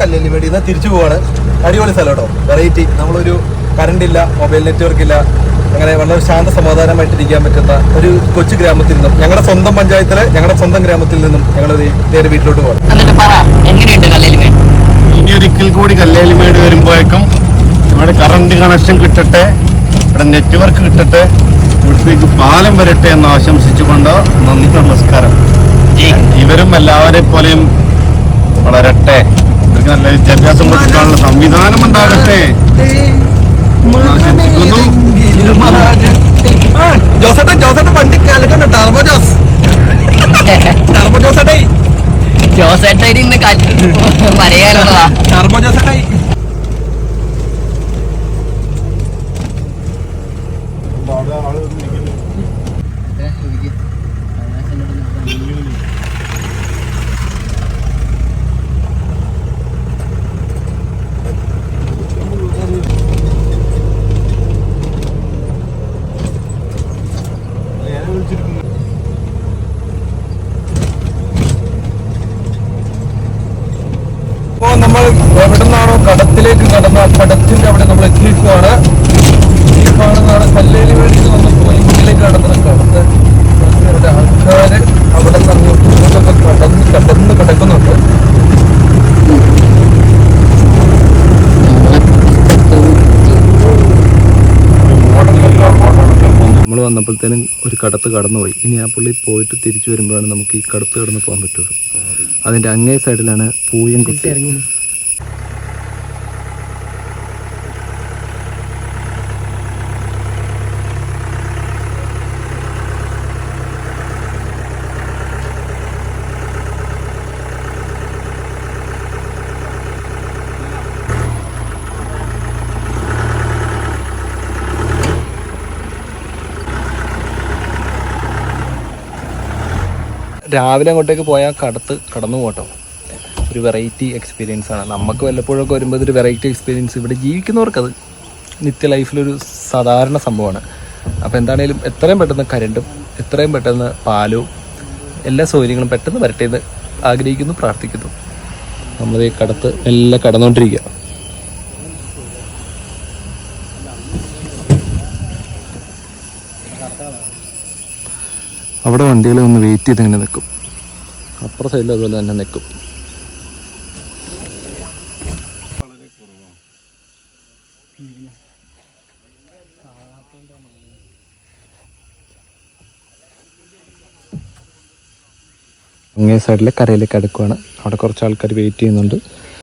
കല്ലേലിമേടി നിന്ന് തിരിച്ചു പോവാണ്. അടിപൊളി സ്ഥലം കേട്ടോ. വെറൈറ്റി നമ്മളൊരു കറണ്ട് ഇല്ല മൊബൈൽ നെറ്റ്വർക്ക് ഇല്ല അങ്ങനെ വളരെ ശാന്ത സമാധാനമായിട്ടിരിക്കാൻ പറ്റുന്ന ഒരു കൊച്ചു ഗ്രാമത്തിൽ നിന്നും ഞങ്ങളുടെ സ്വന്തം പഞ്ചായത്തിലെ ഞങ്ങളുടെ സ്വന്തം ഗ്രാമത്തിൽ നിന്നും ഞങ്ങൾ നേരെ വീട്ടിലോട്ട് പോകണം ഇനി ഒരിക്കൽ കൂടി കല്ലേലിമേട് വരുമ്പോഴേക്കും ഇവിടെ കറണ്ട് കണക്ഷൻ കിട്ടട്ടെ ഇവിടെ നെറ്റ്വർക്ക് കിട്ടട്ടെ ഇവിടത്തേക്ക് പാലം വരട്ടെ എന്ന് ആശംസിച്ചുകൊണ്ട് നന്ദി നമസ്കാരം. ഇവരും എല്ലാവരെ പോലെയും വളരട്ടെ. ഇവർക്ക് നല്ല വിദ്യാഭ്യാസം കൊടുക്കാനുള്ള സംവിധാനം ഉണ്ടാകട്ടെ. ജോസേട്ടൻ ജോസേട്ടൻ വണ്ടി കലക്കണ്ട ടർബോ ജോസ്. ടർബോ ജോസേട്ടേ. ജോസേട്ടൻ ഇന്ന് പറയാനുള്ളതാ ടർബോ ജോസേട്ടേ. ഇപ്പോ നമ്മൾ എവിടെ നിന്നാണോ കടത്തിലേക്ക് കടന്ന കടത്തിന്റെ അവിടെ നമ്മൾ എത്തിയിരിക്കുവാണ് ഈ കാണുന്നതാണ് കല്ലേലി വേണ്ടി നമ്മൾ കോയമ്പൂരിലേക്ക് കടന്ന കടത്ത് കുറച്ച് ആൾക്കാര് അവിടെ നിന്ന് അങ്ങോട്ടും ഇങ്ങോട്ടൊക്കെ കടന്ന് കടന്ന് കിടക്കുന്നുണ്ട് നമ്മൾ വന്നപ്പോഴത്തേനും ഒരു കടത്ത് കടന്നുപോയി. ഇനി ആ പുള്ളി പോയിട്ട് തിരിച്ചു വരുമ്പോഴാണ് നമുക്ക് ഈ കടത്ത് കടന്ന് പോകാൻ പറ്റുള്ളൂ. അതിന്റെ അങ്ങേ സൈഡിലാണ് പൂയം കുത്തി രാവിലെ അങ്ങോട്ടേക്ക് പോയാൽ കടത്ത് കടന്നു പോട്ടോ ഒരു വെറൈറ്റി എക്സ്പീരിയൻസ് ആണ്. നമുക്ക് വല്ലപ്പോഴൊക്കെ വരുമ്പോൾ ഇതൊരു വെറൈറ്റി എക്സ്പീരിയൻസ് ഇവിടെ ജീവിക്കുന്നവർക്കത് നിത്യ ലൈഫിലൊരു സാധാരണ സംഭവമാണ്. അപ്പോൾ എന്താണേലും എത്രയും പെട്ടെന്ന് കരണ്ടും എത്രയും പെട്ടെന്ന് പാലും എല്ലാ സൗകര്യങ്ങളും പെട്ടെന്ന് വരട്ടെ എന്ന് ആഗ്രഹിക്കുന്നു പ്രാർത്ഥിക്കുന്നു. നമ്മൾ ഈ കടത്ത് എല്ലാം കടന്നുകൊണ്ടിരിക്കുക അവിടെ വണ്ടികൾ ഒന്ന് വെയിറ്റ് ചെയ്ത് ഇങ്ങനെ നിൽക്കും അപ്പുറ സൈഡിൽ അതുപോലെ തന്നെ നിൽക്കും അങ്ങേ സൈഡിലെ കരയിലേക്ക് അടുക്കുവാണ്. അവിടെ കുറച്ച് ആൾക്കാർ വെയിറ്റ് ചെയ്യുന്നുണ്ട്.